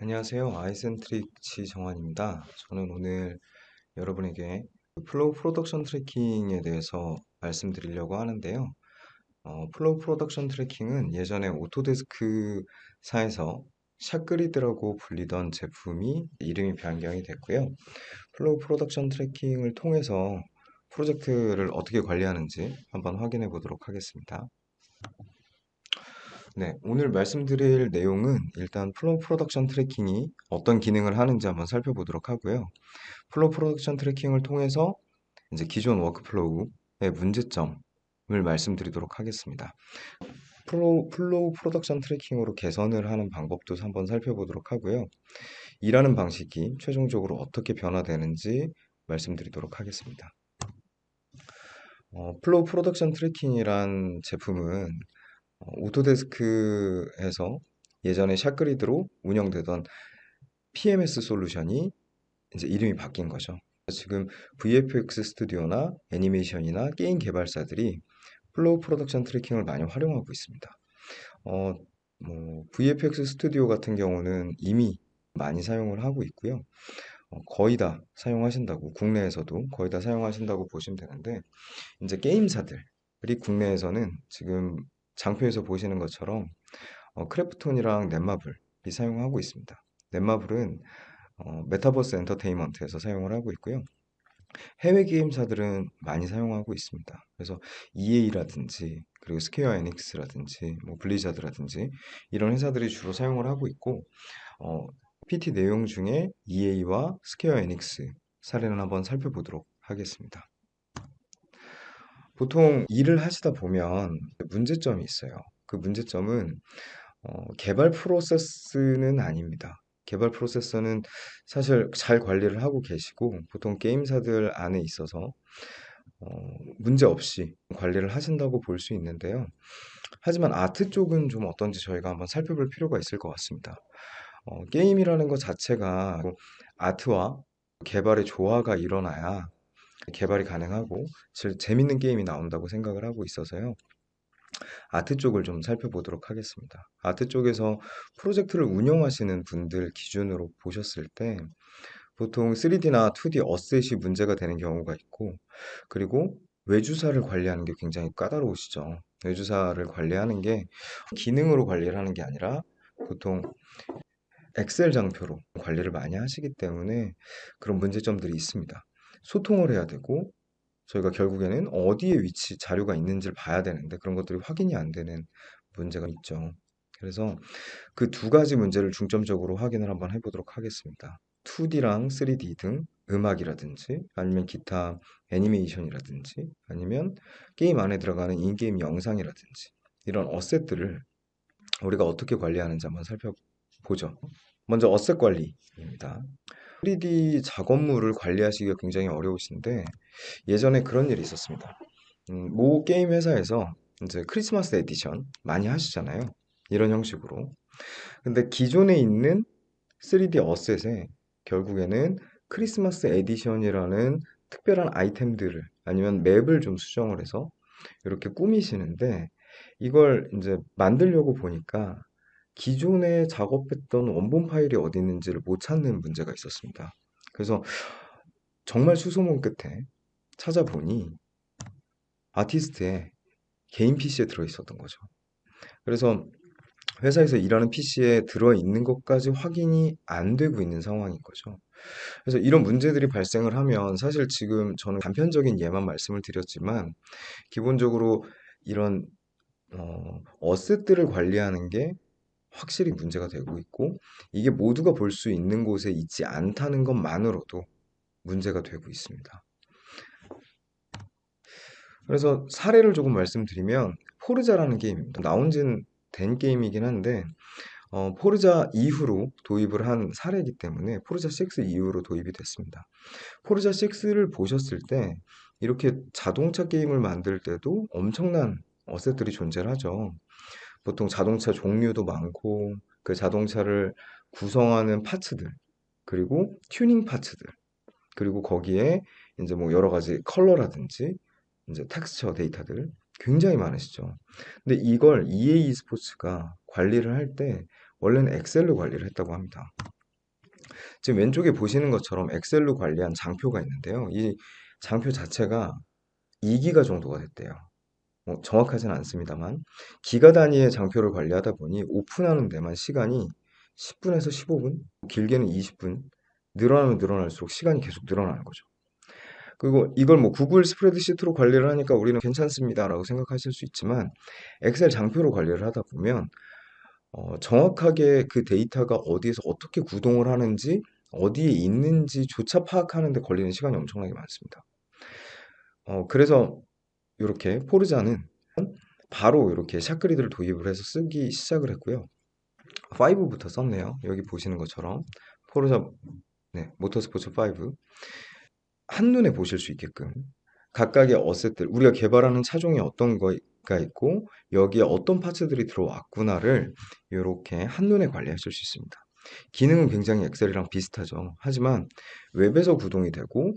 안녕하세요. 아이센트릭 지정환입니다. 저는 오늘 여러분에게 플로우 프로덕션 트래킹에 대해서 말씀드리려고 하는데요. 어, 플로우 프로덕션 트래킹은 예전에 오토데스크사에서 샷그리드라고 불리던 제품이 이름이 변경이 됐고요. 플로우 프로덕션 트래킹을 통해서 프로젝트를 어떻게 관리하는지 한번 확인해 보도록 하겠습니다. 네, 오늘 말씀드릴 내용은 일단 플로우 프로덕션 트래킹이 어떤 기능을 하는지 한번 살펴보도록 하고요. 플로우 프로덕션 트래킹을 통해서 이제 기존 워크플로우의 문제점을 말씀드리도록 하겠습니다. 플로우, 플로우 프로덕션 트래킹으로 개선을 하는 방법도 한번 살펴보도록 하고요. 일하는 방식이 최종적으로 어떻게 변화되는지 말씀드리도록 하겠습니다. 어, 플로우 프로덕션 트래킹이란 제품은 어, 오토데스크에서 예전에 샷그리드로 운영되던 PMS 솔루션이 이제 이름이 바뀐 거죠. 지금 VFX 스튜디오나 애니메이션이나 게임 개발사들이 플로우 프로덕션 트래킹을 많이 활용하고 있습니다. 어, 뭐 VFX 스튜디오 같은 경우는 이미 많이 사용을 하고 있고요. 어, 거의 다 사용하신다고 국내에서도 거의 다 사용하신다고 보시면 되는데 이제 게임사들이 국내에서는 지금 장표에서 보시는 것처럼 어, 크래프톤이랑 넷마블이 사용하고 있습니다. 넷마블은 어, 메타버스 엔터테인먼트에서 사용을 하고 있고요. 해외 게임사들은 많이 사용하고 있습니다. 그래서 EA라든지 그리고 스퀘어 에닉스라든지 뭐 블리자드라든지 이런 회사들이 주로 사용을 하고 있고 어, PT 내용 중에 EA와 스퀘어 에닉스 사례를 한번 살펴보도록 하겠습니다. 보통 일을 하시다 보면 문제점이 있어요. 그 문제점은 어, 개발 프로세스는 아닙니다. 개발 프로세서는 사실 잘 관리를 하고 계시고 보통 게임사들 안에 있어서 어, 문제 없이 관리를 하신다고 볼 수 있는데요. 하지만 아트 쪽은 좀 어떤지 저희가 한번 살펴볼 필요가 있을 것 같습니다. 어, 게임이라는 것 자체가 아트와 개발의 조화가 일어나야 개발이 가능하고 재밌는 게임이 나온다고 생각을 하고 있어서요. 아트 쪽을 좀 살펴보도록 하겠습니다. 아트 쪽에서 프로젝트를 운영하시는 분들 기준으로 보셨을 때 보통 3D나 2D 어셋이 문제가 되는 경우가 있고 그리고 외주사를 관리하는 게 굉장히 까다로우시죠. 외주사를 관리하는 게 기능으로 관리를 하는 게 아니라 보통 엑셀 장표로 관리를 많이 하시기 때문에 그런 문제점들이 있습니다. 소통을 해야 되고 저희가 결국에는 어디에 위치 자료가 있는지를 봐야 되는데 그런 것들이 확인이 안 되는 문제가 있죠. 그래서 그 두 가지 문제를 중점적으로 확인을 한번 해보도록 하겠습니다. 2D랑 3D 등 음악이라든지 아니면 기타 애니메이션이라든지 아니면 게임 안에 들어가는 인게임 영상이라든지 이런 어셋들을 우리가 어떻게 관리하는지 한번 살펴보죠. 먼저 어셋 관리입니다. 3D 작업물을 관리하시기가 굉장히 어려우신데 예전에 그런 일이 있었습니다. 음, 모 게임 회사에서 이제 크리스마스 에디션 많이 하시잖아요. 이런 형식으로. 근데 기존에 있는 3D 어셋에 결국에는 크리스마스 에디션이라는 특별한 아이템들을 아니면 맵을 좀 수정을 해서 이렇게 꾸미시는데 이걸 이제 만들려고 보니까 기존에 작업했던 원본 파일이 어디 있는지를 못 찾는 문제가 있었습니다. 그래서 정말 수소문 끝에 찾아보니 아티스트의 개인 PC에 들어 있었던 거죠. 그래서 회사에서 일하는 PC에 들어 있는 것까지 확인이 안 되고 있는 상황인 거죠. 그래서 이런 문제들이 발생을 하면 사실 지금 저는 단편적인 예만 말씀을 드렸지만 기본적으로 이런 어, 어셋들을 관리하는 게 확실히 문제가 되고 있고 이게 모두가 볼 수 있는 곳에 있지 않다는 것만으로도 문제가 되고 있습니다. 그래서 사례를 조금 말씀드리면 포르자라는 게임입니다. 나온 지는 된 게임이긴 한데 어, 포르자 이후로 도입을 한 사례이기 때문에 포르자 6 이후로 도입이 됐습니다. 포르자 6를 보셨을 때 이렇게 자동차 게임을 만들 때도 엄청난 어셋들이 존재하죠. 보통 자동차 종류도 많고 그 자동차를 구성하는 파츠들 그리고 튜닝 파츠들 그리고 거기에 이제 뭐 여러 가지 컬러라든지 이제 텍스처 데이터들 굉장히 많으시죠. 근데 이걸 EA 스포츠가 관리를 할 때 원래는 엑셀로 관리를 했다고 합니다. 지금 왼쪽에 보시는 것처럼 엑셀로 관리한 장표가 있는데요. 이 장표 자체가 2기가 정도가 됐대요. 뭐 정확하진 않습니다만 기가 단위의 장표를 관리하다 보니 오픈하는 데만 시간이 10분에서 15분, 길게는 20분 늘어나면 늘어날수록 시간이 계속 늘어나는 거죠. 그리고 이걸 뭐 구글 스프레드시트로 관리를 하니까 우리는 괜찮습니다라고 생각하실 수 있지만 엑셀 장표로 관리를 하다 보면 어, 정확하게 그 데이터가 어디에서 어떻게 구동을 하는지 어디에 있는지조차 파악하는 데 걸리는 시간이 엄청나게 많습니다. 어, 그래서 이렇게 포르자는 바로 이렇게 샷그리드를 도입을 해서 쓰기 시작을 했고요. 5부터 썼네요. 여기 보시는 것처럼 포르자 네, 모터스포츠 5 한눈에 보실 수 있게끔 각각의 어셋들 우리가 개발하는 차종이 어떤 거가 있고 여기에 어떤 파츠들이 들어왔구나를 이렇게 한눈에 관리하실 수 있습니다. 기능은 굉장히 엑셀이랑 비슷하죠. 하지만 웹에서 구동이 되고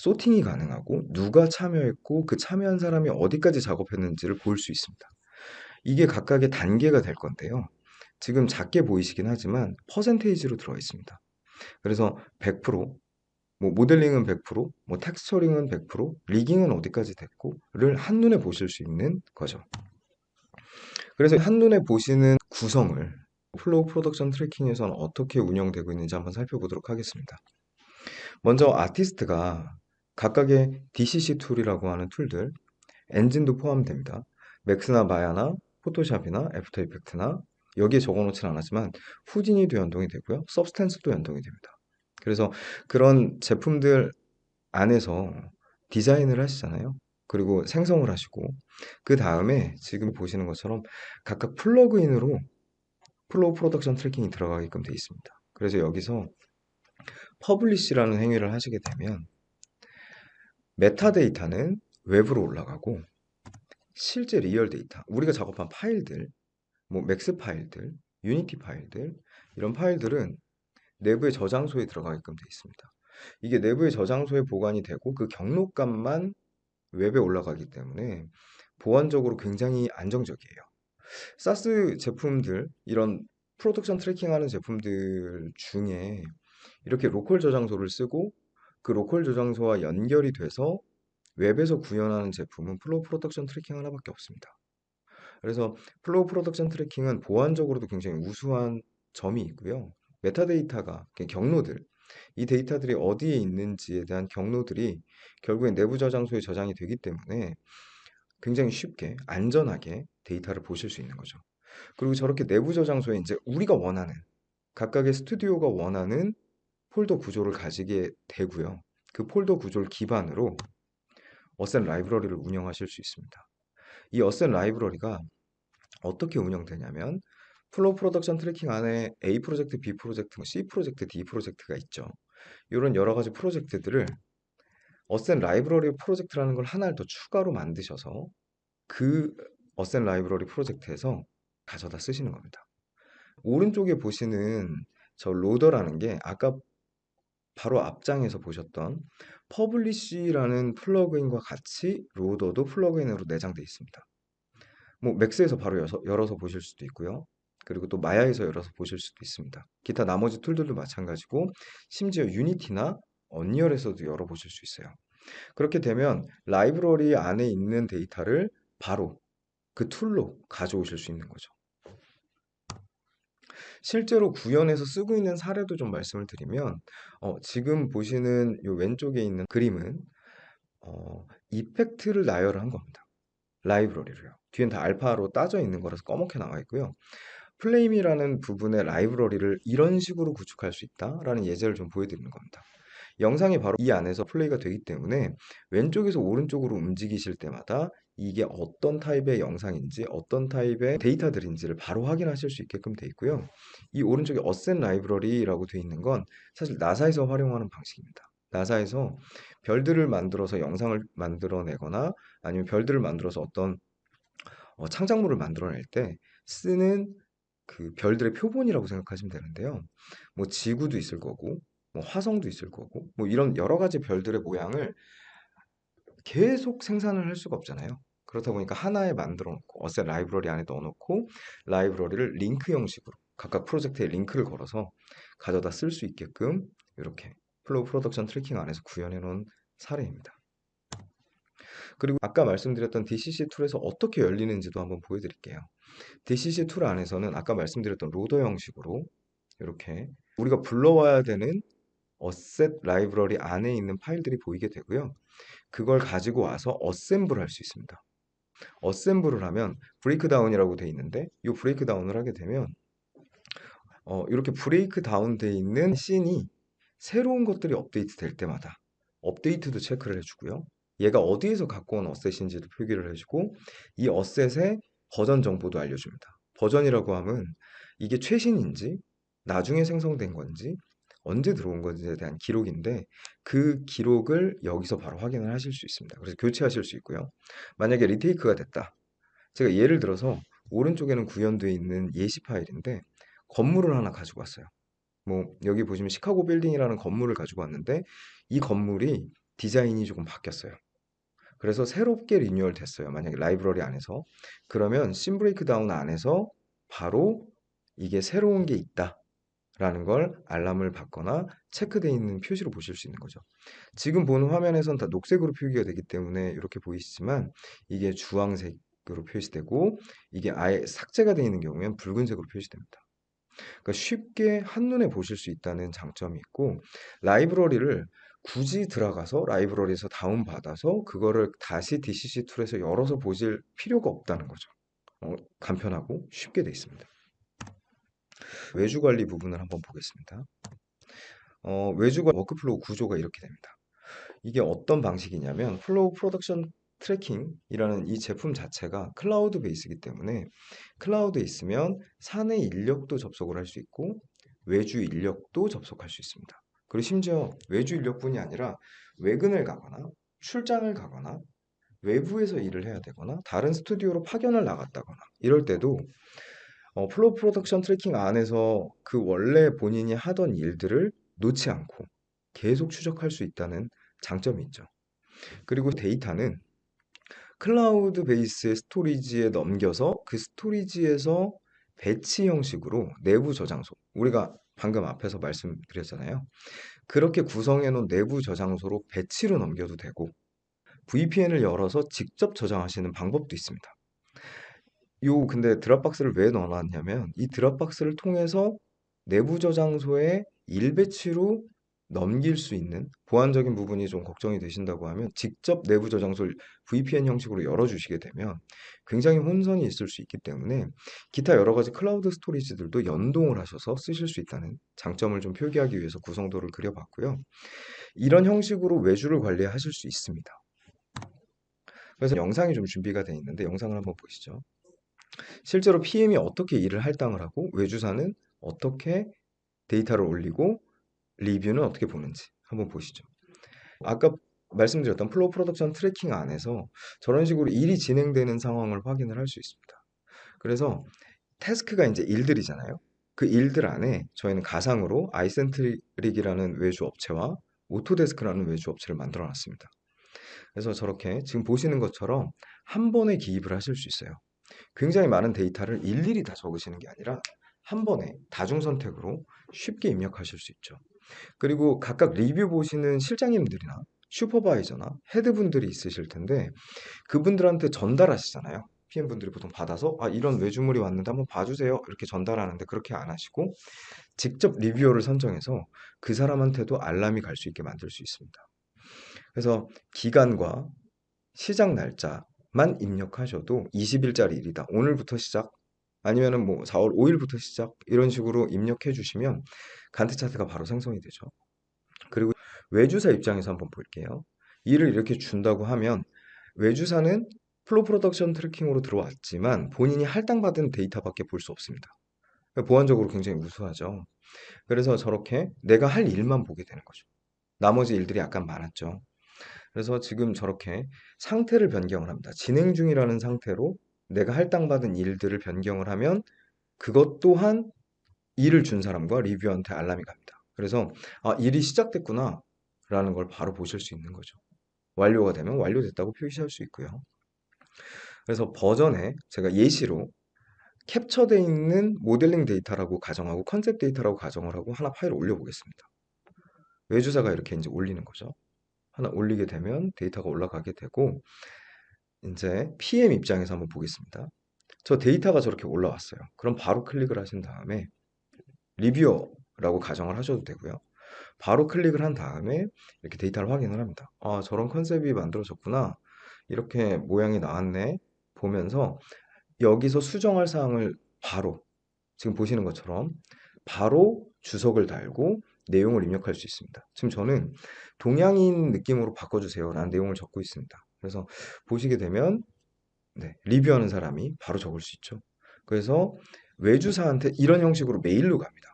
소팅이 가능하고 누가 참여했고 그 참여한 사람이 어디까지 작업했는지를 볼 수 있습니다. 이게 각각의 단계가 될 건데요. 지금 작게 보이시긴 하지만 퍼센테이지로 들어 있습니다. 그래서 100%, 뭐 모델링은 100%, 뭐 텍스처링은 100%, 리깅은 어디까지 됐고를 한눈에 보실 수 있는 거죠. 그래서 한눈에 보시는 구성을 플로우 프로덕션 트래킹에서는 어떻게 운영되고 있는지 한번 살펴보도록 하겠습니다. 먼저 아티스트가 각각의 DCC 툴이라고 하는 툴들, 엔진도 포함됩니다. 맥스나 마야나 포토샵이나 애프터 이펙트나 여기에 적어놓진 않았지만 후디니도 연동이 되고요. 서브스탠스도 연동이 됩니다. 그래서 그런 제품들 안에서 디자인을 하시잖아요. 그리고 생성을 하시고 그 다음에 지금 보시는 것처럼 각각 플러그인으로 플로우 프로덕션 트래킹이 들어가게끔 되어 있습니다. 그래서 여기서 퍼블리시라는 행위를 하시게 되면 메타데이터는 웹으로 올라가고 실제 리얼 데이터, 우리가 작업한 파일들, 뭐 맥스 파일들, 유니티 파일들 이런 파일들은 내부의 저장소에 들어가게끔 되어 있습니다. 이게 내부의 저장소에 보관이 되고 그 경로값만 웹에 올라가기 때문에 보안적으로 굉장히 안정적이에요. 사스 제품들, 이런 프로덕션 트래킹하는 제품들 중에 이렇게 로컬 저장소를 쓰고 그 로컬 저장소와 연결이 돼서 웹에서 구현하는 제품은 플로우 프로덕션 트래킹 하나밖에 없습니다. 그래서 플로우 프로덕션 트래킹은 보안적으로도 굉장히 우수한 점이 있고요. 메타데이터가 경로들, 이 데이터들이 어디에 있는지에 대한 경로들이 결국엔 내부 저장소에 저장이 되기 때문에 굉장히 쉽게 안전하게 데이터를 보실 수 있는 거죠. 그리고 저렇게 내부 저장소에 이제 우리가 원하는 각각의 스튜디오가 원하는 폴더 구조를 가지게 되고요. 그 폴더 구조를 기반으로 어센 라이브러리를 운영하실 수 있습니다. 이 어센 라이브러리가 어떻게 운영되냐면 플로우 프로덕션 트래킹 안에 A 프로젝트, B 프로젝트, 뭐 C 프로젝트, D 프로젝트가 있죠. 이런 여러 가지 프로젝트들을 어센 라이브러리 프로젝트라는 걸 하나를 더 추가로 만드셔서 그 어센 라이브러리 프로젝트에서 가져다 쓰시는 겁니다. 오른쪽에 보시는 저 로더라는 게 아까 바로 앞장에서 보셨던 퍼블리쉬라는 플러그인과 같이 로더도 플러그인으로 내장되어 있습니다. 뭐 맥스에서 바로 열어서, 열어서 보실 수도 있고요. 그리고 또 마야에서 열어서 보실 수도 있습니다. 기타 나머지 툴들도 마찬가지고 심지어 유니티나 언리얼에서도 열어 보실 수 있어요. 그렇게 되면 라이브러리 안에 있는 데이터를 바로 그 툴로 가져오실 수 있는 거죠. 실제로 구현해서 쓰고 있는 사례도 좀 말씀을 드리면 어, 지금 보시는 이 왼쪽에 있는 그림은 어, 이펙트를 나열을 한 겁니다. 라이브러리로요. 뒤엔 다 알파로 따져 있는 거라서 꺼멓게 나와 있고요. 플레임이라는 부분의 라이브러리를 이런 식으로 구축할 수 있다라는 예제를 좀 보여드리는 겁니다. 영상이 바로 이 안에서 플레이가 되기 때문에 왼쪽에서 오른쪽으로 움직이실 때마다 이게 어떤 타입의 영상인지 어떤 타입의 데이터들인지를 바로 확인하실 수 있게끔 되어 있고요. 이 오른쪽에 어센 라이브러리라고 되어 있는 건 사실 나사에서 활용하는 방식입니다. 나사에서 별들을 만들어서 영상을 만들어내거나 아니면 별들을 만들어서 어떤 어, 창작물을 만들어낼 때 쓰는 그 별들의 표본이라고 생각하시면 되는데요. 뭐 지구도 있을 거고, 뭐 화성도 있을 거고, 뭐 이런 여러 가지 별들의 모양을 계속 생산을 할 수가 없잖아요. 그렇다 보니까 하나에 만들어 놓고 어셋 라이브러리 안에 넣어 놓고 라이브러리를 링크 형식으로 각각 프로젝트에 링크를 걸어서 가져다 쓸 수 있게끔 이렇게 플로우 프로덕션 트래킹 안에서 구현해 놓은 사례입니다. 그리고 아까 말씀드렸던 DCC 툴에서 어떻게 열리는지도 한번 보여드릴게요. DCC 툴 안에서는 아까 말씀드렸던 로더 형식으로 이렇게 우리가 불러와야 되는 어셋 라이브러리 안에 있는 파일들이 보이게 되고요. 그걸 가지고 와서 어셈블 할 수 있습니다. 어셈블을 하면 브레이크다운이라고 돼 있는데 이 브레이크다운을 하게 되면 어, 이렇게 브레이크다운 돼 있는 씬이 새로운 것들이 업데이트 될 때마다 업데이트도 체크를 해주고요. 얘가 어디에서 갖고 온 어셋인지도 표기를 해주고 이 어셋의 버전 정보도 알려줍니다. 버전이라고 하면 이게 최신인지 나중에 생성된 건지 언제 들어온 건지에 대한 기록인데 그 기록을 여기서 바로 확인을 하실 수 있습니다. 그래서 교체하실 수 있고요. 만약에 리테이크가 됐다. 제가 예를 들어서 오른쪽에는 구현되어 있는 예시 파일인데 건물을 하나 가지고 왔어요. 뭐 여기 보시면 시카고 빌딩이라는 건물을 가지고 왔는데 이 건물이 디자인이 조금 바뀌었어요. 그래서 새롭게 리뉴얼 됐어요. 만약에 라이브러리 안에서. 그러면 심 브레이크 다운 안에서 바로 이게 새로운 게 있다. 라는 걸 알람을 받거나 체크되어 있는 표시로 보실 수 있는 거죠. 지금 보는 화면에선 다 녹색으로 표기가 되기 때문에 이렇게 보이시지만 이게 주황색으로 표시되고 이게 아예 삭제가 되어 있는 경우에는 붉은색으로 표시됩니다. 그러니까 쉽게 한눈에 보실 수 있다는 장점이 있고 라이브러리를 굳이 들어가서 라이브러리에서 다운받아서 그거를 다시 DCC 툴에서 열어서 보실 필요가 없다는 거죠. 어, 간편하고 쉽게 되어 있습니다. 외주 관리 부분을 한번 보겠습니다. 어, 외주가 워크플로우 구조가 이렇게 됩니다. 이게 어떤 방식이냐면 플로우 프로덕션 트래킹이라는 이 제품 자체가 클라우드 베이스이기 때문에 클라우드에 있으면 사내 인력도 접속을 할 수 있고 외주 인력도 접속할 수 있습니다. 그리고 심지어 외주 인력뿐이 아니라 외근을 가거나 출장을 가거나 외부에서 일을 해야 되거나 다른 스튜디오로 파견을 나갔다거나 이럴 때도 어, 플로우 프로덕션 트래킹 안에서 그 원래 본인이 하던 일들을 놓지 않고 계속 추적할 수 있다는 장점이 있죠. 그리고 데이터는 클라우드 베이스의 스토리지에 넘겨서 그 스토리지에서 배치 형식으로 내부 저장소, 우리가 방금 앞에서 말씀드렸잖아요. 그렇게 구성해 놓은 내부 저장소로 배치로 넘겨도 되고 VPN을 열어서 직접 저장하시는 방법도 있습니다. 요 근데 드랍박스를 왜 넣어놨냐면 이 드랍박스를 통해서 내부 저장소에 일배치로 넘길 수 있는 보안적인 부분이 좀 걱정이 되신다고 하면 직접 내부 저장소를 VPN 형식으로 열어주시게 되면 굉장히 혼선이 있을 수 있기 때문에 기타 여러 가지 클라우드 스토리지들도 연동을 하셔서 쓰실 수 있다는 장점을 좀 표기하기 위해서 구성도를 그려봤고요. 이런 형식으로 외주를 관리하실 수 있습니다. 그래서 영상이 좀 준비가 되어 있는데 영상을 한번 보시죠. 실제로 PM이 어떻게 일을 할당을 하고 외주사는 어떻게 데이터를 올리고 리뷰는 어떻게 보는지 한번 보시죠. 아까 말씀드렸던 플로우 프로덕션 트래킹 안에서 저런 식으로 일이 진행되는 상황을 확인을 할 수 있습니다. 그래서 태스크가 이제 일들이잖아요. 그 일들 안에 저희는 가상으로 아이센트릭이라는 외주 업체와 오토데스크라는 외주 업체를 만들어 놨습니다. 그래서 저렇게 지금 보시는 것처럼 한 번에 기입을 하실 수 있어요. 굉장히 많은 데이터를 일일이 다 적으시는 게 아니라 한 번에 다중 선택으로 쉽게 입력하실 수 있죠. 그리고 각각 리뷰 보시는 실장님들이나 슈퍼바이저나 헤드분들이 있으실 텐데 그분들한테 전달하시잖아요. PM분들이 보통 받아서 아 이런 외주물이 왔는데 한번 봐주세요 이렇게 전달하는데 그렇게 안 하시고 직접 리뷰어를 선정해서 그 사람한테도 알람이 갈 수 있게 만들 수 있습니다. 그래서 기간과 시작 날짜 만 입력하셔도 20일짜리 일이다. 오늘부터 시작 아니면은 뭐 4월 5일부터 시작 이런 식으로 입력해 주시면 간트 차트가 바로 생성이 되죠. 그리고 외주사 입장에서 한번 볼게요. 일을 이렇게 준다고 하면 외주사는 플로 프로덕션 트래킹으로 들어왔지만 본인이 할당받은 데이터밖에 볼 수 없습니다. 보안적으로 굉장히 우수하죠. 그래서 저렇게 내가 할 일만 보게 되는 거죠. 나머지 일들이 약간 많았죠. 그래서 지금 저렇게 상태를 변경을 합니다. 진행 중이라는 상태로 내가 할당받은 일들을 변경을 하면 그것 또한 일을 준 사람과 리뷰한테 알람이 갑니다. 그래서 아, 일이 시작됐구나 라는 걸 바로 보실 수 있는 거죠. 완료가 되면 완료됐다고 표시할 수 있고요. 그래서 버전에 제가 예시로 캡처되어 있는 모델링 데이터라고 가정하고 컨셉 데이터라고 가정을 하고 하나 파일을 올려보겠습니다. 외주사가 이렇게 이제 올리는 거죠. 하나 올리게 되면 데이터가 올라가게 되고 이제 PM 입장에서 한번 보겠습니다. 저 데이터가 저렇게 올라왔어요. 그럼 바로 클릭을 하신 다음에 리뷰어라고 가정을 하셔도 되고요. 바로 클릭을 한 다음에 이렇게 데이터를 확인을 합니다. 아, 저런 컨셉이 만들어졌구나. 이렇게 모양이 나왔네. 보면서 여기서 수정할 사항을 바로 지금 보시는 것처럼 바로 주석을 달고 내용을 입력할 수 있습니다. 지금 저는 동양인 느낌으로 바꿔주세요 라는 내용을 적고 있습니다. 그래서 보시게 되면 네, 리뷰하는 사람이 바로 적을 수 있죠. 그래서 외주사한테 이런 형식으로 메일로 갑니다.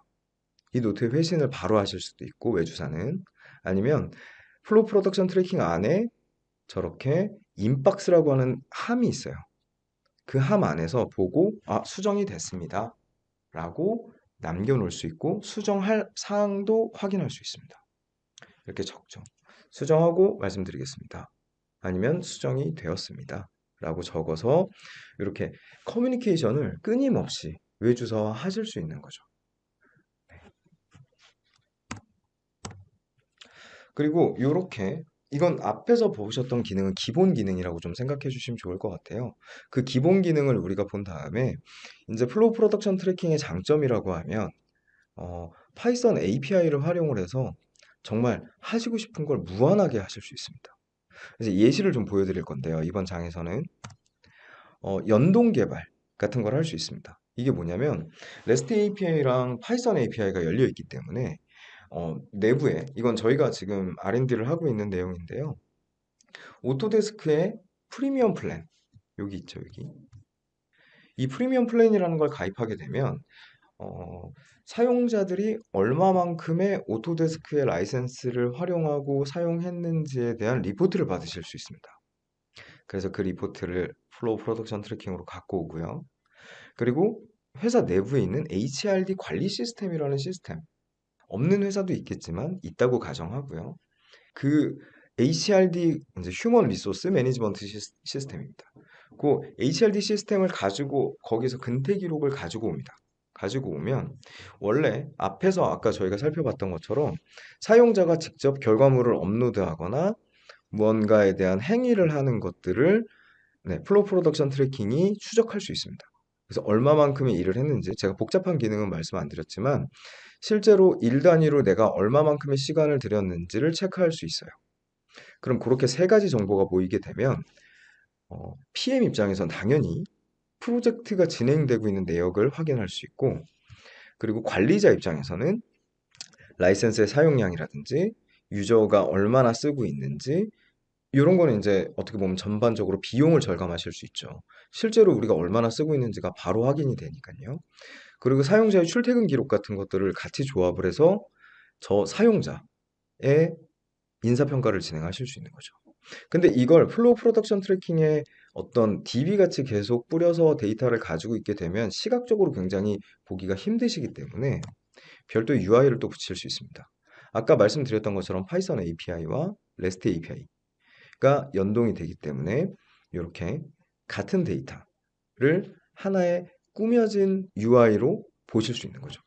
이 노트의 회신을 바로 하실 수도 있고 외주사는 아니면 플로우 프로덕션 트래킹 안에 저렇게 인박스라고 하는 함이 있어요. 그 함 안에서 보고 아 수정이 됐습니다. 라고 남겨놓을 수 있고 수정할 사항도 확인할 수 있습니다. 이렇게 적죠. 수정하고 말씀드리겠습니다. 아니면 수정이 되었습니다. 라고 적어서 이렇게 커뮤니케이션을 끊임없이 외주사와 하실 수 있는 거죠. 네. 그리고 이렇게 이건 앞에서 보셨던 기능은 기본 기능이라고 좀 생각해 주시면 좋을 것 같아요. 그 기본 기능을 우리가 본 다음에 이제 플로우 프로덕션 트래킹의 장점이라고 하면 어, 파이썬 API를 활용을 해서 정말 하시고 싶은 걸 무한하게 하실 수 있습니다. 그래서 예시를 좀 보여드릴 건데요. 이번 장에서는 어, 연동 개발 같은 걸 할 수 있습니다. 이게 뭐냐면 REST API랑 파이썬 API가 열려 있기 때문에 어, 내부에 이건 저희가 지금 R&D를 하고 있는 내용인데요. 오토데스크의 프리미엄 플랜 여기 있죠 여기 이 프리미엄 플랜이라는 걸 가입하게 되면 어, 사용자들이 얼마만큼의 오토데스크의 라이센스를 활용하고 사용했는지에 대한 리포트를 받으실 수 있습니다. 그래서 그 리포트를 플로우 프로덕션 트래킹으로 갖고 오고요. 그리고 회사 내부에 있는 HRD 관리 시스템이라는 시스템 없는 회사도 있겠지만 있다고 가정하고요. 그 HRD 이제 휴먼 리소스 매니지먼트 시스템입니다. 그 HRD 시스템을 가지고 거기서 근태 기록을 가지고 옵니다. 가지고 오면 원래 앞에서 아까 저희가 살펴봤던 것처럼 사용자가 직접 결과물을 업로드하거나 무언가에 대한 행위를 하는 것들을 네, 플로우 프로덕션 트래킹이 추적할 수 있습니다. 그래서 얼마만큼의 일을 했는지 제가 복잡한 기능은 말씀 안 드렸지만 실제로 일 단위로 내가 얼마만큼의 시간을 들였는지를 체크할 수 있어요. 그럼 그렇게 세 가지 정보가 모이게 되면 어, PM 입장에선 당연히 프로젝트가 진행되고 있는 내역을 확인할 수 있고 그리고 관리자 입장에서는 라이센스의 사용량이라든지 유저가 얼마나 쓰고 있는지 이런 거는 이제 어떻게 보면 전반적으로 비용을 절감하실 수 있죠. 실제로 우리가 얼마나 쓰고 있는지가 바로 확인이 되니까요. 그리고 사용자의 출퇴근 기록 같은 것들을 같이 조합을 해서 저 사용자의 인사평가를 진행하실 수 있는 거죠. 근데 이걸 플로우 프로덕션 트래킹에 어떤 DB 같이 계속 뿌려서 데이터를 가지고 있게 되면 시각적으로 굉장히 보기가 힘드시기 때문에 별도의 UI를 또 붙일 수 있습니다. 아까 말씀드렸던 것처럼 파이썬 API와 REST API가 연동이 되기 때문에 이렇게 같은 데이터를 하나의 꾸며진 UI로 보실 수 있는 거죠.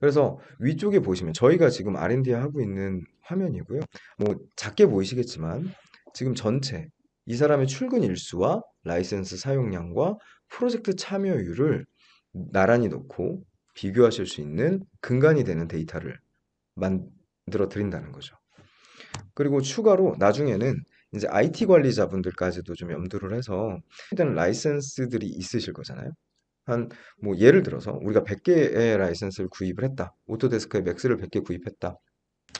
그래서 위쪽에 보시면 저희가 지금 R&D 하고 있는 화면이고요. 뭐 작게 보이시겠지만 지금 전체 이 사람의 출근 일수와 라이센스 사용량과 프로젝트 참여율을 나란히 놓고 비교하실 수 있는 근간이 되는 데이터를 만들어 드린다는 거죠. 그리고 추가로 나중에는 이제 IT 관리자분들까지도 좀 염두를 해서 일단 라이센스들이 있으실 거잖아요. 한 뭐 예를 들어서 우리가 100개의 라이센스를 구입을 했다. 오토데스크에 맥스를 100개 구입했다.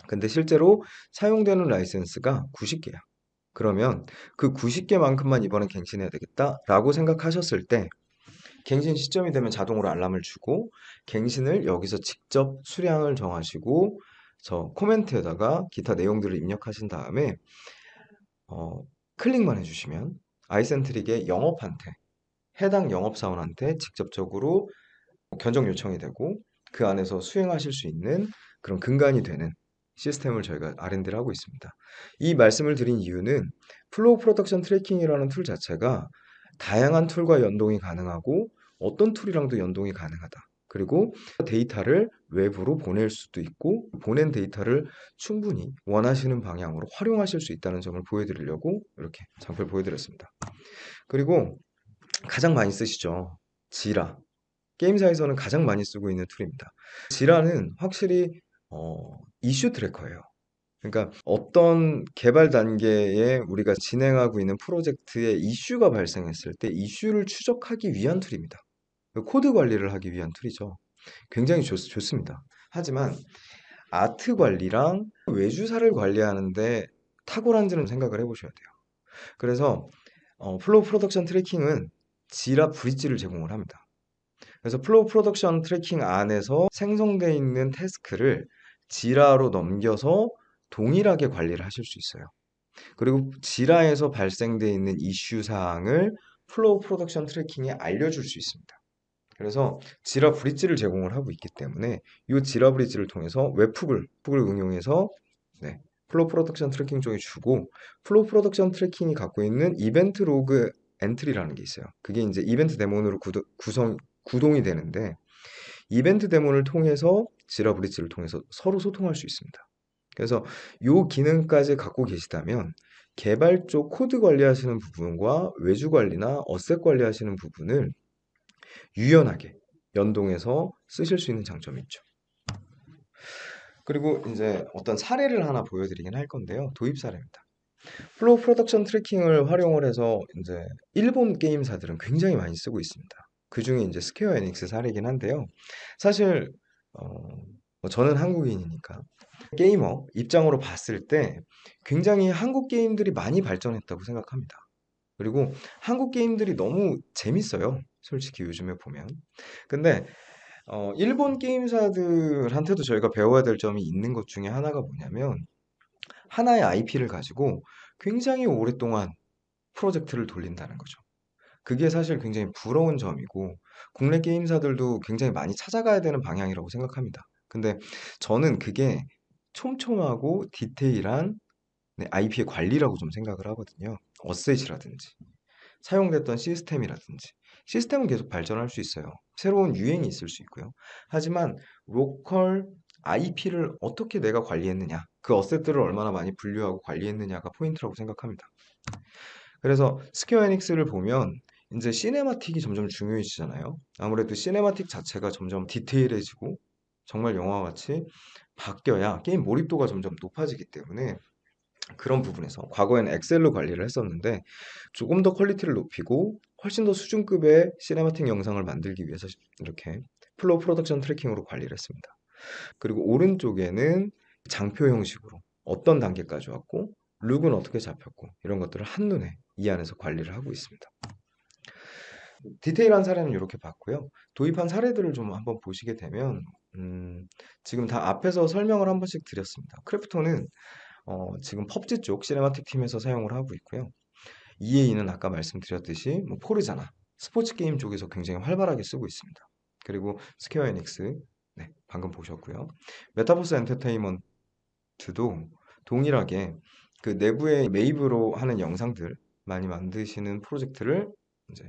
근데 실제로 사용되는 라이센스가 90개야. 그러면 그 90개만큼만 이번엔 갱신해야 되겠다라고 생각하셨을 때 갱신 시점이 되면 자동으로 알람을 주고 갱신을 여기서 직접 수량을 정하시고 저 코멘트에다가 기타 내용들을 입력하신 다음에 어, 클릭만 해주시면 아이센트릭의 영업한테 해당 영업사원한테 직접적으로 견적 요청이 되고 그 안에서 수행하실 수 있는 그런 근간이 되는 시스템을 저희가 R&D를 하고 있습니다. 이 말씀을 드린 이유는 플로우 프로덕션 트래킹이라는 툴 자체가 다양한 툴과 연동이 가능하고 어떤 툴이랑도 연동이 가능하다. 그리고 데이터를 외부로 보낼 수도 있고 보낸 데이터를 충분히 원하시는 방향으로 활용하실 수 있다는 점을 보여드리려고 이렇게 장표를 보여드렸습니다. 그리고 가장 많이 쓰시죠. 지라. 게임사에서는 가장 많이 쓰고 있는 툴입니다. 지라는 확실히 어, 이슈 트래커예요. 그러니까 어떤 개발 단계에 우리가 진행하고 있는 프로젝트에 이슈가 발생했을 때 이슈를 추적하기 위한 툴입니다. 코드 관리를 하기 위한 툴이죠. 굉장히 좋, 좋습니다. 하지만 아트 관리랑 외주사를 관리하는데 탁월한지는 생각을 해보셔야 돼요. 그래서 어, 플로우 프로덕션 트래킹은 지라 브릿지를 제공을 합니다. 그래서 플로우 프로덕션 트래킹 안에서 생성되어 있는 태스크를 지라로 넘겨서 동일하게 관리를 하실 수 있어요. 그리고 지라에서 발생되어 있는 이슈 사항을 플로우 프로덕션 트래킹에 알려줄 수 있습니다. 그래서 지라 브릿지를 제공을 하고 있기 때문에 이 지라 브릿지를 통해서 웹북을 북을 응용해서 네, 플로우 프로덕션 트래킹 쪽에 주고 플로우 프로덕션 트래킹이 갖고 있는 이벤트 로그 엔트리라는 게 있어요. 그게 이제 이벤트 데몬으로 구도, 구성 구동이 되는데 이벤트 데몬을 통해서 지라 브릿지를 통해서 서로 소통할 수 있습니다. 그래서 이 기능까지 갖고 계시다면 개발 쪽 코드 관리하시는 부분과 외주 관리나 어셋 관리하시는 부분을 유연하게 연동해서 쓰실 수 있는 장점이 있죠. 그리고 이제 어떤 사례를 하나 보여드리긴 할 건데요. 도입 사례입니다. 플로우 프로덕션 트래킹을 활용을 해서 이제 일본 게임사들은 굉장히 많이 쓰고 있습니다. 그 중에 이제 스퀘어 에닉스 사례긴 한데요. 사실 어, 뭐 저는 한국인이니까 게이머 입장으로 봤을 때 굉장히 한국 게임들이 많이 발전했다고 생각합니다. 그리고 한국 게임들이 너무 재밌어요. 솔직히 요즘에 보면. 근데 어, 일본 게임사들한테도 저희가 배워야 될 점이 있는 것 중에 하나가 뭐냐면 하나의 IP를 가지고 굉장히 오랫동안 프로젝트를 돌린다는 거죠. 그게 사실 굉장히 부러운 점이고 국내 게임사들도 굉장히 많이 찾아가야 되는 방향이라고 생각합니다. 근데 저는 그게 촘촘하고 디테일한 네, IP의 관리라고 좀 생각을 하거든요. 어셋이라든지 사용됐던 시스템이라든지 시스템은 계속 발전할 수 있어요. 새로운 유행이 있을 수 있고요. 하지만 로컬 IP를 어떻게 내가 관리했느냐, 그 어셋들을 얼마나 많이 분류하고 관리했느냐가 포인트라고 생각합니다. 그래서 스퀘어 에닉스를 보면 이제 시네마틱이 점점 중요해지잖아요. 아무래도 시네마틱 자체가 점점 디테일해지고 정말 영화같이 바뀌어야 게임 몰입도가 점점 높아지기 때문에 그런 부분에서 과거에는 엑셀로 관리를 했었는데 조금 더 퀄리티를 높이고 훨씬 더 수준급의 시네마틱 영상을 만들기 위해서 이렇게 플로우 프로덕션 트래킹으로 관리를 했습니다. 그리고 오른쪽에는 장표 형식으로 어떤 단계까지 왔고 룩은 어떻게 잡혔고 이런 것들을 한눈에 이 안에서 관리를 하고 있습니다. 디테일한 사례는 이렇게 봤고요. 도입한 사례들을 좀 한번 보시게 되면 음, 지금 다 앞에서 설명을 한 번씩 드렸습니다. 크래프톤은 어, 지금 펍지 쪽 시네마틱 팀에서 사용을 하고 있고요. EA는 아까 말씀드렸듯이 뭐 포르자나 스포츠 게임 쪽에서 굉장히 활발하게 쓰고 있습니다. 그리고 스퀘어 에닉스 네, 방금 보셨고요. 메타버스 엔터테인먼트도 동일하게 그 내부의 메이브로 하는 영상들 많이 만드시는 프로젝트를 이제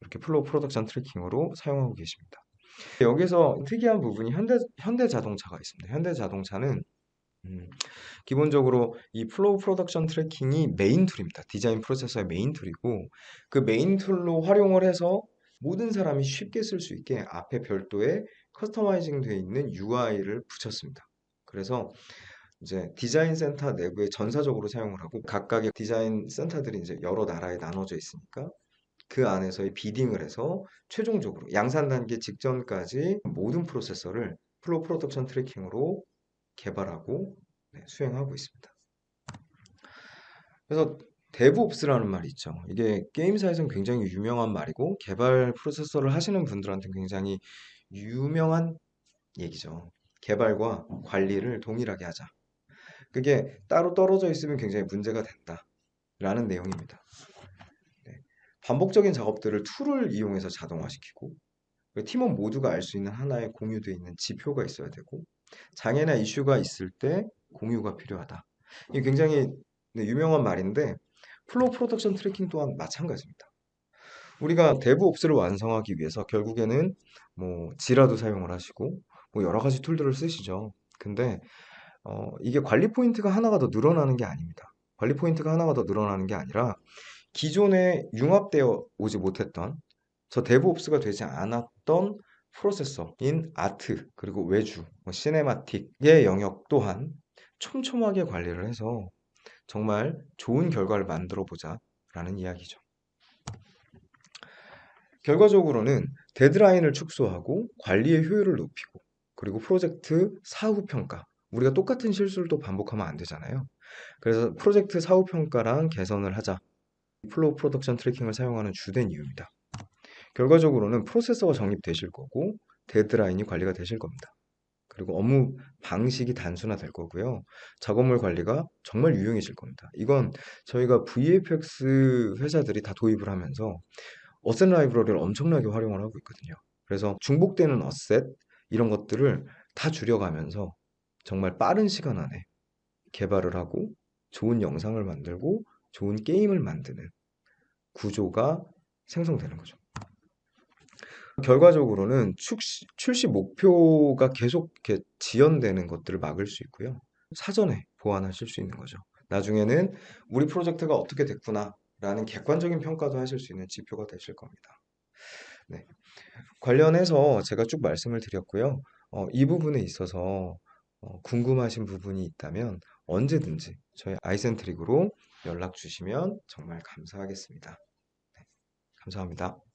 이렇게 플로우 프로덕션 트래킹으로 사용하고 계십니다. 여기서 특이한 부분이 현대, 현대 자동차가 있습니다. 현대 자동차는 음, 기본적으로 이 플로우 프로덕션 트래킹이 메인 툴입니다. 디자인 프로세서의 메인 툴이고 그 메인 툴로 활용을 해서 모든 사람이 쉽게 쓸 수 있게 앞에 별도의 커스터마이징 되어 있는 UI를 붙였습니다. 그래서 이제 디자인 센터 내부에 전사적으로 사용을 하고 각각의 디자인 센터들이 이제 여러 나라에 나눠져 있으니까 그 안에서의 비딩을 해서 최종적으로 양산 단계 직전까지 모든 프로세서를 플로우 프로덕션 트래킹으로 개발하고 네, 수행하고 있습니다. 그래서 데브옵스라는 말이 있죠. 이게 게임사에서는 굉장히 유명한 말이고 개발 프로세서를 하시는 분들한테는 굉장히 유명한 얘기죠. 개발과 관리를 동일하게 하자. 그게 따로 떨어져 있으면 굉장히 문제가 된다 라는 내용입니다. 네. 반복적인 작업들을 툴을 이용해서 자동화시키고 팀원 모두가 알 수 있는 하나의 공유되어 있는 지표가 있어야 되고 장애나 이슈가 있을 때 공유가 필요하다. 이게 굉장히 네, 유명한 말인데 플로우 프로덕션 트래킹 또한 마찬가지입니다. 우리가 데브옵스를 완성하기 위해서 결국에는 뭐 지라도 사용을 하시고 뭐 여러 가지 툴들을 쓰시죠. 근데 어, 이게 관리 포인트가 하나가 더 늘어나는 게 아닙니다. 관리 포인트가 하나가 더 늘어나는 게 아니라 기존에 융합되어 오지 못했던 저 데브옵스가 되지 않았던 프로세서인 아트 그리고 외주, 뭐 시네마틱의 영역 또한 촘촘하게 관리를 해서 정말 좋은 결과를 만들어 보자 라는 이야기죠. 결과적으로는 데드라인을 축소하고 관리의 효율을 높이고 그리고 프로젝트 사후 평가 우리가 똑같은 실수를 또 반복하면 안 되잖아요. 그래서 프로젝트 사후 평가랑 개선을 하자. 플로우 프로덕션 트래킹을 사용하는 주된 이유입니다. 결과적으로는 프로세서가 정립되실 거고 데드라인이 관리가 되실 겁니다. 그리고 업무 방식이 단순화될 거고요. 작업물 관리가 정말 유용해질 겁니다. 이건 저희가 VFX 회사들이 다 도입을 하면서 어셋 라이브러리를 엄청나게 활용을 하고 있거든요. 그래서 중복되는 어셋 이런 것들을 다 줄여가면서 정말 빠른 시간 안에 개발을 하고 좋은 영상을 만들고 좋은 게임을 만드는 구조가 생성되는 거죠. 결과적으로는 출시, 출시 목표가 계속 이렇게 지연되는 것들을 막을 수 있고요. 사전에 보완하실 수 있는 거죠. 나중에는 우리 프로젝트가 어떻게 됐구나 라는 객관적인 평가도 하실 수 있는 지표가 되실 겁니다. 네. 관련해서 제가 쭉 말씀을 드렸고요. 어, 이 부분에 있어서 어, 궁금하신 부분이 있다면 언제든지 저희 아이센트릭으로 연락 주시면 정말 감사하겠습니다. 네, 감사합니다.